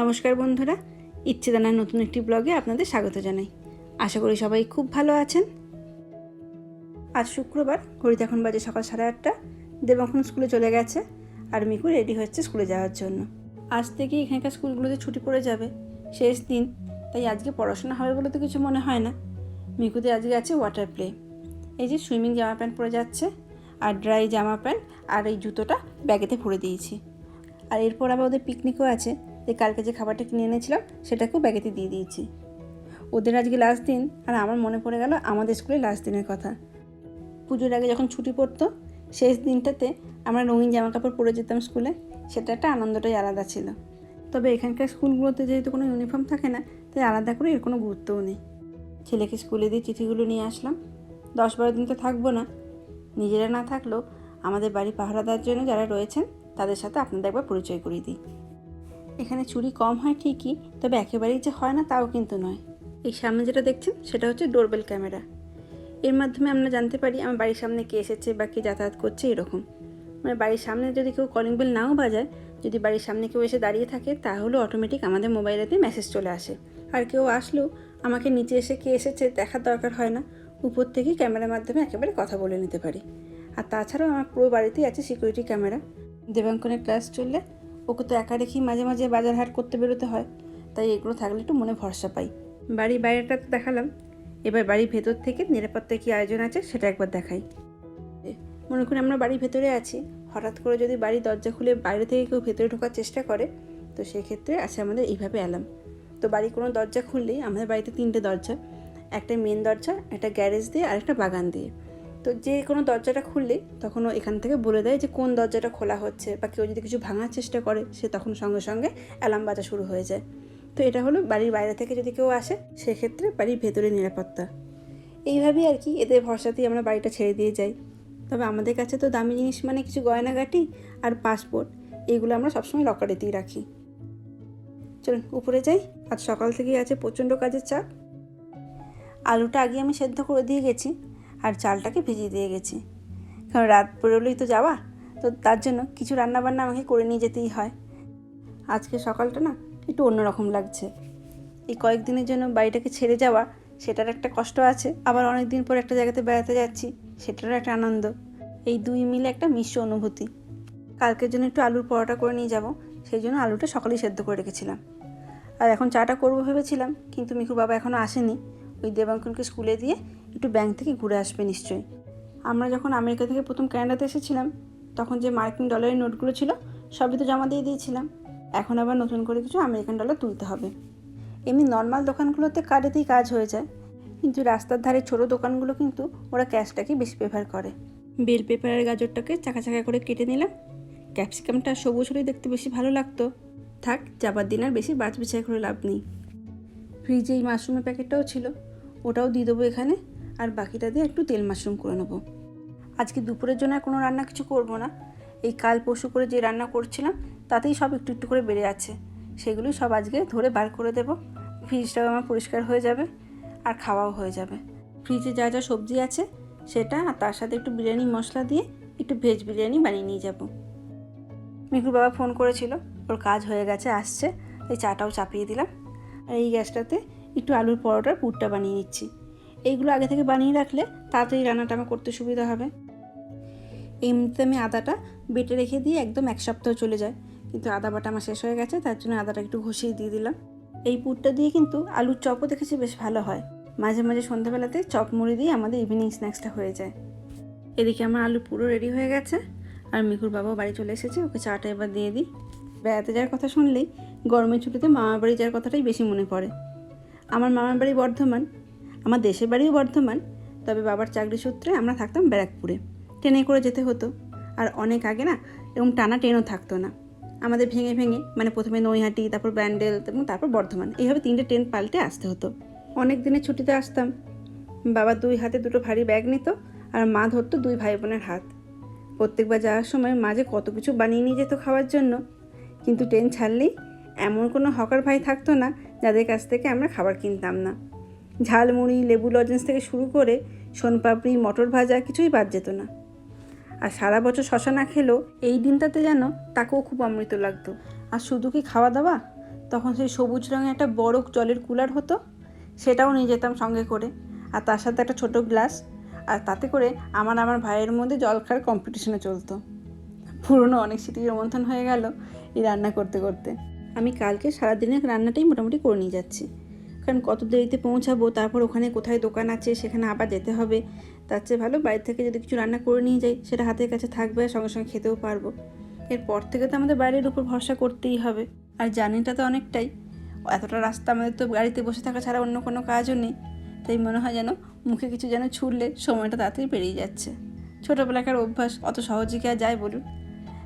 নমস্কার বন্ধুরা ইচ্ছে জানার নতুন একটি ব্লগে আপনাদের স্বাগত জানাই। আশা করি সবাই খুব ভালো আছেন। আজ শুক্রবার, ঘড়িতে এখন বাজে সকাল সাড়ে আটটা। দেব এখন স্কুলে চলে গেছে আর মিকু রেডি হচ্ছে স্কুলে যাওয়ার জন্য। আজ থেকে এখানকার স্কুলগুলোতে ছুটি পড়ে যাবে, শেষ দিন। তাই আজকে পড়াশোনা হবে বলে তো কিছু মনে হয় না। মিকুতে আজকে আছে ওয়াটার প্লে এই যে সুইমিং জামা প্যান্ট পরে যাচ্ছে, আর ড্রাই জামা প্যান্ট আর এই জুতোটা ব্যাগেতে ভরে দিয়েছি। আর এরপর আবার ওদের পিকনিকও আছে। যে কালকে যে খাবারটা কিনে এনেছিলাম, সেটাকেও ব্যাগেতে দিয়ে দিয়েছি। ওদের আজকে লাস্ট দিন, আর আমার মনে পড়ে গেল আমাদের স্কুলে লাস্ট দিনের কথা। পুজোর আগে যখন ছুটি পড়তো, শেষ দিনটাতে আমরা রঙিন জামা কাপড় পরে যেতাম স্কুলে, সেটা একটা আনন্দটাই আলাদা ছিল। তবে এখানকার স্কুলগুলোতে যেহেতু কোনো ইউনিফর্ম থাকে না, তাই আলাদা করে এর কোনো গুরুত্বও নেই। ছেলেকে স্কুলে দিয়ে চিঠিগুলো নিয়ে আসলাম। দশ বারো দিন তো থাকব না। নিজেরা না থাকলেও আমাদের বাড়ি পাহারাদার জন্য যারা রয়েছেন, তাদের সাথে আপনাদের একবার পরিচয় করিয়ে দিই। এখানে চুরি কম হয় ঠিকই, তবে একেবারেই যে হয় না তাও কিন্তু নয়। এই সামনে যেটা দেখছেন, সেটা হচ্ছে ডোরবেল ক্যামেরা। এর মাধ্যমে আমরা জানতে পারি আমার বাড়ির সামনে কে এসেছে বা কে যাতায়াত করছে এরকম। মানে বাড়ির সামনে যদি কেউ কলিং বেল নাও বাজায়, যদি বাড়ির সামনে কেউ এসে দাঁড়িয়ে থাকে, তাহলে অটোমেটিক আমাদের মোবাইলেতে মেসেজ চলে আসে। আর কেউ আসলেও আমাকে নিচে এসে কে এসেছে দেখার দরকার হয় না, উপর থেকেই ক্যামেরার মাধ্যমে একেবারে কথা বলে নিতে পারি। আর তাছাড়াও আমার পুরো বাড়িতেই আছে সিকিউরিটি ক্যামেরা দেবাঙ্কনের ক্লাস চললে ওকে তো একা রেখেই মাঝে মাঝে বাজার হাট করতে বেরোতে হয়, তাই এগুলো থাকলে একটু মনে ভরসা পাই। বাড়ির বাইরেটা তো দেখালাম, এবার বাড়ির ভেতর থেকে নিরাপত্তার কী আয়োজন আছে সেটা একবার দেখাই। মনে করি আমরা বাড়ির ভেতরে আছি, হঠাৎ করে যদি বাড়ির দরজা খুলে বাইরে থেকে কেউ ভেতরে ঢোকার চেষ্টা করে, তো সেক্ষেত্রে আছে আমাদের এইভাবে অ্যালার্ম তো বাড়ির কোনো দরজা খুললেই আমাদের বাড়িতে তিনটে দরজা, একটা মেন দরজা, একটা গ্যারেজ দিয়ে আর একটা বাগান দিয়ে। তো যে কোনো দরজাটা খুললে তখন এখান থেকে বলে দেয় যে কোন দরজাটা খোলা হচ্ছে বা কেউ যদি কিছু ভাঙার চেষ্টা করে, সে তখন সঙ্গে সঙ্গে অ্যালার্ম বাজা শুরু হয়ে যায়। তো এটা হলো বাড়ির বাইরে থেকে যদি কেউ আসে, সেক্ষেত্রে বাড়ির ভেতরে নিরাপত্তা। এইভাবেই আর কি এদের ভরসাতেই আমরা বাড়িটা ছেড়ে দিয়ে যাই। তবে আমাদের কাছে তো দামি জিনিস মানে কিছু গয়নাগাটি আর পাসপোর্ট এইগুলো আমরা সবসময় লকারেতেই রাখি। চলুন, উপরে যাই। আজ সকাল থেকেই আছে প্রচণ্ড কাজের চাপ। আলুটা আগে আমি সেদ্ধ করে দিয়ে গেছি। আর চালটাকে ভিজিয়ে দিয়ে গেছি। কারণ রাত বেরোলেই তো যাওয়া, তো তার জন্য কিছু রান্নাবান্না আমাকে করে নিয়ে যেতেই হয়। আজকে সকালটা না একটু অন্যরকম লাগছে। এই কয়েকদিনের জন্য বাড়িটাকে ছেড়ে যাওয়া, সেটার একটা কষ্ট আছে, আবার অনেক দিন পর একটা জায়গাতে বেড়াতে যাচ্ছি, সেটারও একটা আনন্দ। এই দুই মিলে একটা মিশ্র অনুভূতি। কালকের জন্য একটু আলুর পরোটা করে নিয়ে যাব, সেই জন্য আলুটা সকালেই সেদ্ধ করে রেখেছিলাম। আর এখন চাটা করব ভেবেছিলাম, কিন্তু মিকুর বাবা এখনও আসেনি। ওই দেবাঙ্কনকে স্কুলে দিয়ে একটু ব্যাংক থেকে ঘুরে আসবে নিশ্চয়ই। আমরা যখন আমেরিকা থেকে প্রথম ক্যানাডাতে এসেছিলাম, তখন যে মার্কিন ডলারের নোটগুলো ছিল, সবই তো জমা দিয়ে দিয়েছিলাম। এখন আবার নতুন করে কিছু আমেরিকান ডলার তুলতে হবে। এমনি নর্মাল দোকানগুলোতে কার্ডেতেই কাজ হয়ে যায়। কিন্তু রাস্তার ধারে ছোটো দোকানগুলো কিন্তু ওরা ক্যাশটাকেই বেশি প্রেফার করে। বেল পেপারের গাজরটাকে চাকা চাকা করে কেটে নিলাম। ক্যাপসিকামটা সবুজ হলেই দেখতে বেশি ভালো লাগতো। থাক, যাবার দিন আর বেশি বাছ বিচার করে লাভ নেই। ফ্রিজে এই মাশরুমের প্যাকেটটাও ছিল। ওটাও দিয়ে দেবো এখানে। আর বাকিটা দিয়ে একটু তেল মাশরুম করে নেব। আজকে দুপুরের জন্য আর কোনো রান্না কিছু করব না। এই কাল পরশু করে যে রান্না করছিলাম, তাতেই সব একটু একটু করে বেড়ে আছে সেগুলোই সব আজকে ধরে বার করে দেবো। ফ্রিজটাও আমার পরিষ্কার হয়ে যাবে আর খাওয়াও হয়ে যাবে। ফ্রিজে যা যা সবজি আছে, সেটা আর তার সাথে একটু বিরিয়ানি মশলা দিয়ে একটু ভেজ বিরিয়ানি বানিয়ে নিয়ে যাব। মিকুর বাবা ফোন করেছিল, ওর কাজ হয়ে গেছে, আসছে। এই চাটাও চাপিয়ে দিলাম। আর এই গ্যাসটাতে একটু আলুর পরোটার পুরটা বানিয়ে নিচ্ছি। এইগুলো আগে থেকে বানিয়ে রাখলে তাড়াতাড়ি রান্নাটা আমার করতে সুবিধা হবে। এমনিতে আমি আদাটা বেটে রেখে দিয়ে একদম এক সপ্তাহ চলে যায়। কিন্তু আদা বাটা আমার শেষ হয়ে গেছে, তার জন্য আদাটা একটু ঘষিয়ে দিয়ে দিলাম। এই পুরটা দিয়ে কিন্তু আলুর চপও দেখেছি বেশ ভালো হয়। মাঝে মাঝে সন্ধ্যাবেলাতে চপ মুড়ি দিয়ে আমাদের ইভিনিং স্ন্যাক্সটা হয়ে যায়। এদিকে আমার আলু পুরো রেডি হয়ে গেছে। আর মিকুর বাবাও বাড়ি চলে এসেছে, ওকে চাটা এবার দিয়ে দিই। বেড়াতে যাওয়ার কথা শুনলেই গরমের ছুটিতে মামার বাড়ি যাওয়ার কথাটাই বেশি মনে পড়ে। আমার মামার বাড়ি বর্ধমান আমার দেশের বাড়িও বর্ধমান, তবে বাবার চাকরি সূত্রে আমরা থাকতাম ব্যারাকপুরে। ট্রেনে করে যেতে হতো। আর অনেক আগে না, এরকম টানা ট্রেনও থাকতো না। আমাদের ভেঙে ভেঙে মানে প্রথমে নৈহাটি, তারপর ব্যান্ডেল, এবং তারপর বর্ধমান, এইভাবে তিনটে ট্রেন পাল্টে আসতে হতো। অনেক দিনের ছুটিতে আসতাম। বাবা দুই হাতে দুটো ভারী ব্যাগ নিত, আর মা ধরতো দুই ভাই বোনের হাত। প্রত্যেকবার যাওয়ার সময় মাঝে কত কিছু বানিয়ে নিয়ে যেত খাওয়ার জন্য। কিন্তু ট্রেন ছাড়লেই এমন কোনো হকার ভাই থাকতো না, যাদের কাছ থেকে আমরা খাবার কিনতাম না। ঝালমুড়ি, লেবু লজেন্স থেকে শুরু করে সোনপাপড়ি, মটর ভাজা কিছুই বাদ যেত না। আর সারা বছর শশা না খেলেও এই দিনটাতে যেন তাকেও খুব অমৃত লাগতো। আর শুধু কি খাওয়া দাওয়া? তখন সেই সবুজ রঙের একটা বড় জলের কুলার হতো, সেটাও নিয়ে যেতাম সঙ্গে করে। আর তার সাথে একটা ছোট গ্লাস, আর তাতে করে আমার আমার ভাইয়ের মধ্যে জল খাওয়ার কম্পিটিশনে চলতো। পুরনো অনেক স্মৃতি রোমন্থন হয়ে গেল এই রান্না করতে করতে। আমি কালকে সারাদিনের রান্নাটাই মোটামুটি করে নিয়ে যাচ্ছি। কারণ কত দেরিতে পৌঁছাবো, তারপর ওখানে কোথায় দোকান আছে, সেখানে আবার যেতে হবে। তার চেয়ে ভালো বাড়ি থেকে যদি কিছু রান্না করে নিয়ে যাই, সেটা হাতের কাছে থাকবে আর সঙ্গে সঙ্গে খেতেও পারব। এরপর থেকে তো আমাদের বাইরের উপর ভরসা করতেই হবে। আর জার্নিটা তো অনেকটাই। এতটা রাস্তা আমাদের তো গাড়িতে বসে থাকা ছাড়া অন্য কোনো কাজও নেই। তাই মনে হয় যেন মুখে কিছু যেন ছুড়লে সময়টা তাড়াতাড়ি পেরিয়ে যাচ্ছে। ছোটোবেলাকার অভ্যাস, অত সহজে কি আর যায় বলুন?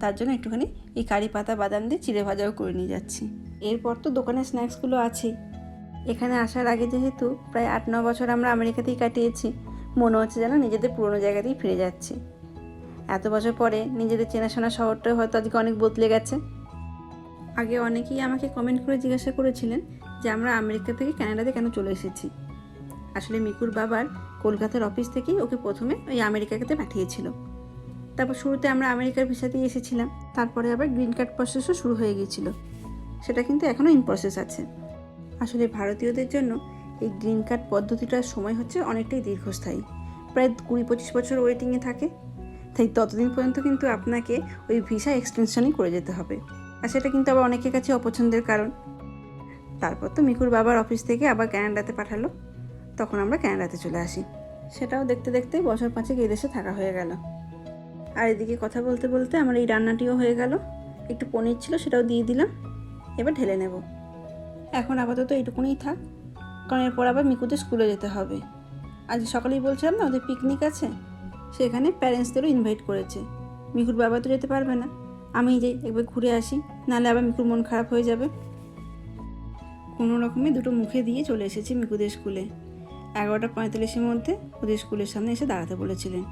তার জন্য একটুখানি এই কারি পাতা বাদাম দিয়ে চিড়ে ভাজাও করে নিয়ে যাচ্ছি। এরপর তো দোকানের স্ন্যাক্সগুলো আছেই। এখানে আসার আগে যেহেতু প্রায় আট, ন বছর আমরা আমেরিকাতেই কাটিয়েছি, মনে হচ্ছে যেন নিজেদের পুরনো জায়গাতেই ফিরে যাচ্ছি। এত বছর পরে নিজেদের চেনাশোনা শহরটাও হয়তো আজকে অনেক বদলে গেছে। আগে অনেকেই আমাকে কমেন্ট করে জিজ্ঞাসা করেছিলেন যে আমরা আমেরিকা থেকে কানাডাতে কেন চলে এসেছি। আসলে মিকুর বাবার কলকাতার অফিস থেকেই ওকে প্রথমে ওই আমেরিকাতে পাঠিয়েছিল। তারপর শুরুতে আমরা আমেরিকার ভিসাতেই এসেছিলাম, তারপরে আবার গ্রিন কার্ড প্রসেসও শুরু হয়ে গিয়েছিল। সেটা কিন্তু এখনও ইন প্রসেস আছে। আসলে ভারতীয়দের জন্য এই গ্রিন কার্ড পদ্ধতিটার সময় হচ্ছে অনেকটাই দীর্ঘস্থায়ী। প্রায় কুড়ি পঁচিশ বছর ওয়েটিংয়ে থাকে। তাই ততদিন পর্যন্ত কিন্তু আপনাকে ওই ভিসা এক্সটেনশনই করে যেতে হবে। আর সেটা কিন্তু আবার অনেকের কাছে অপছন্দের কারণ। তারপর তো মিকুর বাবার অফিস থেকে আবার ক্যানাডাতে পাঠালো। তখন আমরা ক্যানাডাতে চলে আসি। সেটাও দেখতে দেখতে বছর পাঁচেক এই দেশে থাকা হয়ে গেল। আর এদিকে কথা বলতে বলতে আমার এই রান্নাটিও হয়ে গেল। একটু পনির ছিল সেটাও দিয়ে দিলাম। এবার ঢেলে নেব। এখন আপাতত এইটুকুনি থাক। কারণ এরপর আবার মিকুদের স্কুলে যেতে হবে। আজ সকালেই বলছিলাম না, ওদের পিকনিক আছে। সেখানে প্যারেন্টসদেরও ইনভাইট করেছে। মিকুর বাবা তো যেতে পারবে না। আমি যাই একবার ঘুরে আসি, নাহলে আবার মিকুর মন খারাপ হয়ে যাবে। কোনো রকমে দুটো মুখে দিয়ে চলে এসেছি মিকুদের স্কুলে। এগারোটা পঁয়তাল্লিশের মধ্যে ওদের স্কুলের সামনে এসে দাঁড়াতে বলেছিলেন।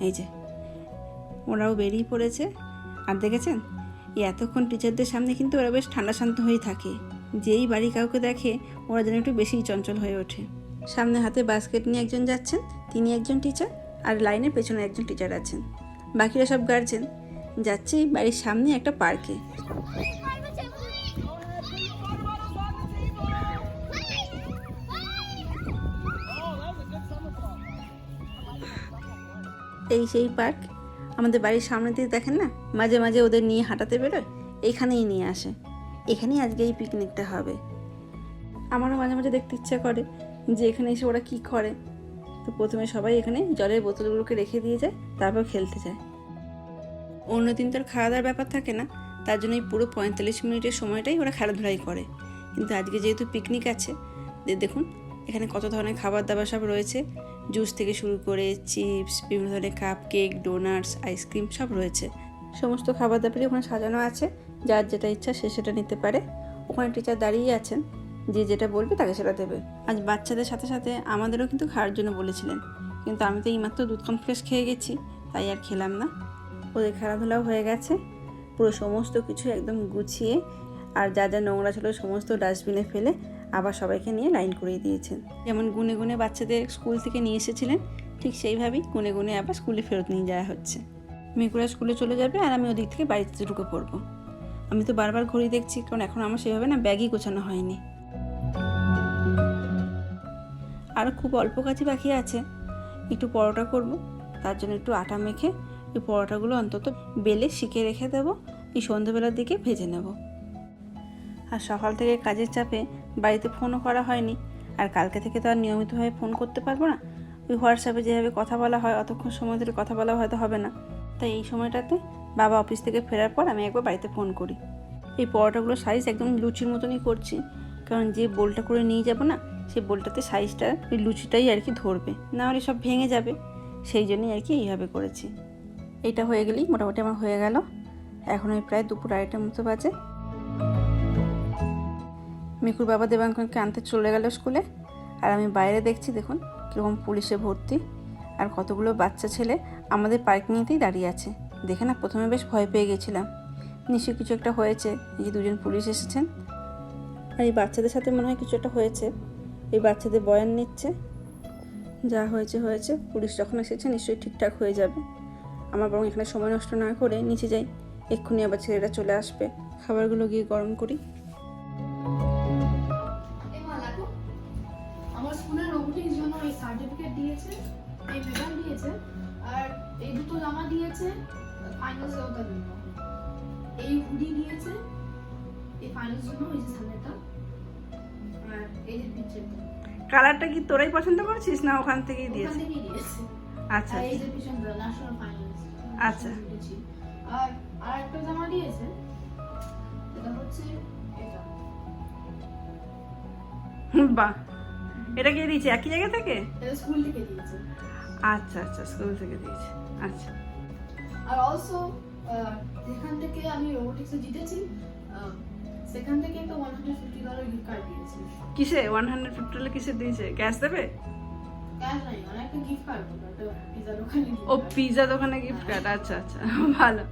এই যে, ওরাও বেরিয়ে পড়েছে। আর দেখেছেন? এতক্ষণ টিচারদের সামনে কিন্তু ওরা বেশ ঠান্ডা শান্ত হয়েই থাকে। যেই বাড়ি কাউকে দেখে ওরা যেন একটু বেশিই চঞ্চল হয়ে ওঠে। সামনে হাতে বাস্কেট নিয়ে একজন যাচ্ছেন, তিনি একজন টিচার আর লাইনের পেছনে একজন টিচার আছেন। বাকিরা সব গার্জেন যাচ্ছে বাড়ির সামনে একটা পার্কে এই সেই পার্ক আমাদের বাড়ির সামনে দিয়ে দেখেন না? মাঝে মাঝে ওদের নিয়ে হাঁটাতে বেরোয় এইখানেই নিয়ে আসে। এখানেই আজকে এই পিকনিকটা হবে। আমারও মাঝে মাঝে দেখতে ইচ্ছা করে যে এখানে এসে ওরা কী করে। তো প্রথমে সবাই এখানে জলের বোতলগুলোকে রেখে দিয়ে যায়, তারপর খেলতে যায়। অন্য দিন তো খাওয়া দাওয়ার ব্যাপার থাকে না, তার জন্য এই পুরো পঁয়তাল্লিশ মিনিটের সময়টাই ওরা খেলাধুলাই করে। কিন্তু আজকে যেহেতু পিকনিক আছে দেখুন, এখানে কত ধরনের খাবার দাবার সব রয়েছে। জুস থেকে শুরু করে চিপস বিভিন্ন ধরনের কাপ কেক ডোনাটস আইসক্রিম সব রয়েছে। সমস্ত খাবার দাবারই ওখানে সাজানো আছে। যার যেটা ইচ্ছা সে সেটা নিতে পারে। ওখানে টিচার দাঁড়িয়ে আছেন, যে যেটা বলবে তাকে সেটা দেবে। আজ বাচ্চাদের সাথে সাথে আমাদেরও কিন্তু খাওয়ার জন্য বলেছিলেন, কিন্তু আমি তো এইমাত্র দুধ কমপ্লেক্স খেয়ে গেছি, তাই আর খেলাম না। ওদের খেলাধুলাও হয়ে গেছে, পুরো সমস্ত কিছু একদম গুছিয়ে, আর যা যা নোংরা ছিল সমস্ত ডাস্টবিনে ফেলে আবার সবাইকে নিয়ে লাইন করিয়ে দিয়েছেন। যেমন গুনে গুনে বাচ্চাদের স্কুল থেকে নিয়ে এসেছিলেন, ঠিক সেইভাবেই গুনে গুনে আবার স্কুলে ফেরত নিয়ে যাওয়া হচ্ছে। মেয়েকুরা স্কুলে চলে যাবে আর আমি ওদিক থেকে বাড়িতে ঢুকে পড়ব। আমি তো বারবার ঘড়ি দেখছি, কারণ এখন আমার সেভাবে না ব্যাগই গোছানো হয়নি। আর খুব অল্প কাজই বাকি আছে। একটু পরোটা করব, তার জন্য একটু আটা মেখে এই পরোটাগুলো অন্তত বেলে শিখে রেখে দেবো, এই সন্ধ্যেবেলার দিকে ভেজে নেব। আর সকাল থেকে কাজের চাপে বাড়িতে ফোনও করা হয়নি, আর কালকে থেকে তো আর নিয়মিতভাবে ফোন করতে পারব না। ওই হোয়াটসঅ্যাপে যেভাবে কথা বলা হয়, অতক্ষণ সময় ধরে কথা বলা হয়তো হবে না। তাই এই সময়টাতে বাবা অফিস থেকে ফেরার পর আমি একবার বাড়িতে ফোন করি। এই পরোটাগুলোর সাইজ একদম লুচির মতনই করছি। কারণ যে বোলটা করে নিয়ে যাব না, সেই বোলটাতে সাইজটা ওই লুচিটাই আর কি ধরবে। না হলে সব ভেঙে যাবে। সেই জন্যই আর কি এইভাবে করেছি। এটা হয়ে গেলেই মোটামুটি আমার হয়ে গেল। এখন ওই প্রায় দুপুর আড়াইটার মতো বাজে। মিকুর বাবা দেবাঙ্কনকে আনতে চলে গেল স্কুলে। আর আমি বাইরে দেখছি, দেখুন, কীরকম পুলিশে ভর্তি। আর কতগুলো বাচ্চা ছেলে আমাদের পার্কিংয়েতেই দাঁড়িয়ে আছে। দেখে না প্রথমে বেশ ভয় পেয়ে গেছিলাম। নিশ্চয়ই কিছু একটা হয়েছে। এই যে দুজন পুলিশ এসেছেন। আর এই বাচ্চাদের সাথে মনে হয় কিছু একটা হয়েছে। এই বাচ্চাদের বয়ান নিচ্ছে। যা হয়েছে হয়েছে। পুলিশ যখন এসেছে, নিশ্চয়ই ঠিকঠাক হয়ে যাবে। আমার বরং এখানে সময় নষ্ট না করে নিচে যাই। এক্ষুনি আবার ছেলেরা চলে আসবে। খাবারগুলো গিয়ে গরম করি। দিয়েছে, আর এই দুটো জামা দিয়েছে। ফাইনাল জন্য এই যে সামনেটা আর এই যে পিছনটা। কালারটা কি তোরাই পছন্দ করছিস না ওখান থেকেই ওখান থেকেই দিয়েছে। আচ্ছা এই যে পিছনটা ন্যাশনাল ফাইনালস আচ্ছা। আর আর একটা জামা দিয়েছে এটা হচ্ছে এটা। বাহ। এটা কে দিয়েছে? একই জায়গা থেকে? এটা স্কুল থেকে দিয়েছে। আচ্ছা আচ্ছা স্কুল থেকে দিয়েছে। আচ্ছা। আর অলসো যেখান থেকে আমি রোবোটিক্সে জিতেছি সেখান থেকে একটা one hundred fifty dollar gift card দিয়েছে। কিসে? ওয়ান হান্ড্রেড ফিফটি ডলার কিসে দিয়েছে? ক্যাশ দেবে? ক্যাশ নাই মানে একটা গিফট কার্ড পিজা দোকানে ও গিফট কার্ড আচ্ছা আচ্ছা ভালো।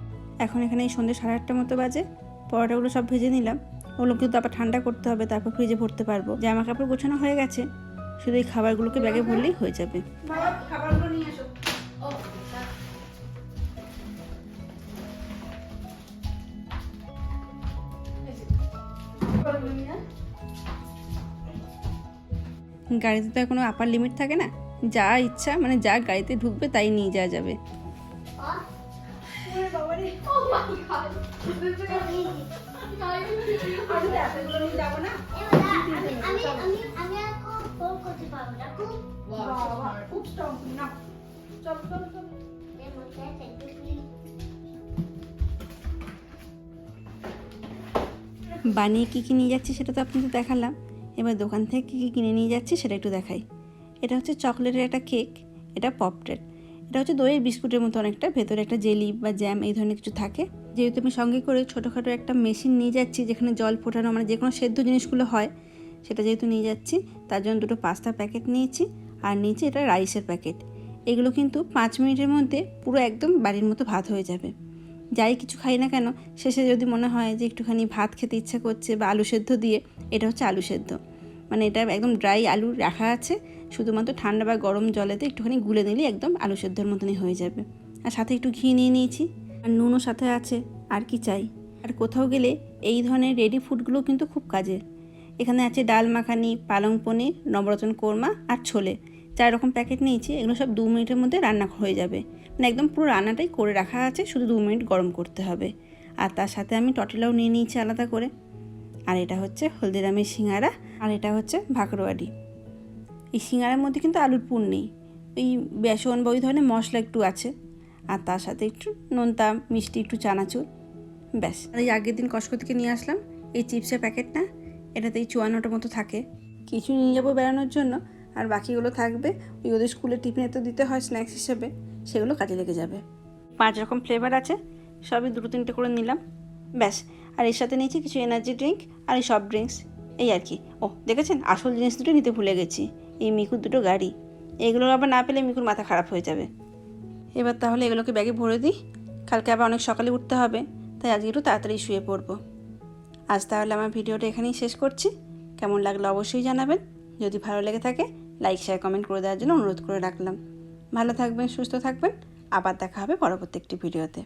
এখন এখানে এই সন্ধ্যে সাড়ে আটটার মতো বাজে। পরোটাগুলো সব ভেজে নিলাম। ওগুলো কিন্তু আবার ঠান্ডা করতে হবে তারপর ফ্রিজে ভরতে পারব। জামা কাপড় গোছানো হয়ে গেছে শুধু এই খাবারগুলোকে ব্যাগে ভরলেই হয়ে যাবে। খাবারগুলো নিয়ে গাড়িতে তো কোনো আপার লিমিট থাকে না। যা ইচ্ছা মানে যা গাড়িতে ঢুকবে তাই নিয়ে যাওয়া যাবে। বানিয়ে কী কী নিয়ে যাচ্ছে সেটা তো আপনাদের দেখালাম। এবার দোকান থেকে কী কী কিনে নিয়ে যাচ্ছি সেটা একটু দেখাই। এটা হচ্ছে চকলেটের একটা কেক, এটা পপটেড। এটা হচ্ছে দইয়ের বিস্কুটের মতো অনেকটা, ভেতরে একটা জেলি বা জ্যাম এই ধরনের কিছু থাকে। যেহেতু আমি সঙ্গে করে ছোটোখাটো একটা মেশিন নিয়ে যাচ্ছি, যেখানে জল ফোটানো মানে যে কোনো সেদ্ধ জিনিসগুলো হয়, সেটা যেহেতু নিয়ে যাচ্ছি, তার জন্য দুটো পাস্তা প্যাকেট নিয়েছি আর নিয়েছি এটা রাইসের প্যাকেট। এগুলো কিন্তু পাঁচ মিনিটের মধ্যে পুরো একদম বাড়ির মতো ভাত হয়ে যাবে। যাই কিছু খাই না কেন, শেষে যদি মনে হয় যে একটুখানি ভাত খেতে ইচ্ছা করছে বা আলু সেদ্ধ দিয়ে, এটা হচ্ছে আলু সেদ্ধ। মানে এটা একদম ড্রাই আলু রাখা আছে, শুধুমাত্র ঠান্ডা বা গরম জলেতে একটুখানি গুলে নিলেই একদম আলু সেদ্ধর মতনই হয়ে যাবে। আর সাথে একটু ঘি নিয়ে নিয়েছি। আর নুনও সাথে আছে, আর কি চাই? আর কোথাও গেলে এই ধরনের রেডি ফুডগুলো কিন্তু খুব কাজের এখানে আছে ডাল মাখানি, পালং পনির, নবরত্ন কোরমা আর ছোলে। চার রকম প্যাকেট নিয়েছি, এগুলো সব দু মিনিটের মধ্যে রান্না হয়ে যাবে। মানে একদম পুরো রান্নাটাই করে রাখা আছে, শুধু দু মিনিট গরম করতে হবে। আর তার সাথে আমি টটিলাও নিয়ে নিয়েছি আলাদা করে। আর এটা হচ্ছে হলদিরামের সিঙ্গারা, আর এটা হচ্ছে ভাকরওয়াডি এই সিঙ্গারার মধ্যে কিন্তু আলুর পুর নেই। ওই বেসন বা ওই ধরনের মশলা একটু আছে, আর তার সাথে একটু নোনতা, মিষ্টি, একটু চানাচুর, ব্যাস। আর এই আগের দিন কসকো থেকে নিয়ে আসলাম, এই চিপসের প্যাকেটটা এটাতে এই চুয়ান্নটার মতো থাকে। কিছু নিয়ে যাব বেড়ানোর জন্য, আর বাকিগুলো থাকবে, ওই ওদের স্কুলে টিফিনে তো দিতে হয় স্ন্যাক্স হিসেবে। সেগুলো কাজে লেগে যাবে। পাঁচ রকম ফ্লেভার আছে, সবই দুটো তিনটে করে নিলাম। ব্যাস, আর এর সাথে নিয়েছি কিছু এনার্জি ড্রিঙ্ক আর এই সফট ড্রিঙ্কস এই আর কি। ও দেখেছেন? আসল জিনিস দুটো নিতে ভুলে গেছি। এই মিকুর দুটো গাড়ি। এগুলো আবার না পেলে মিকুর মাথা খারাপ হয়ে যাবে। এবার তাহলে এগুলোকে ব্যাগে ভরে দিই। কালকে আবার অনেক সকালে উঠতে হবে, তাই আজকে একটু তাড়াতাড়ি শুয়ে পড়ব। আজ তাহলে আমার ভিডিওটা এখানেই শেষ করছি। কেমন লাগল অবশ্যই জানাবেন। যদি ভালো লেগে থাকে লাইক শেয়ার কমেন্ট করে দেওয়ার জন্য অনুরোধ করে রাখলাম। ভালো থাকবেন সুস্থ থাকবেন। আবার দেখা হবে পরবর্তী একটি ভিডিওতে।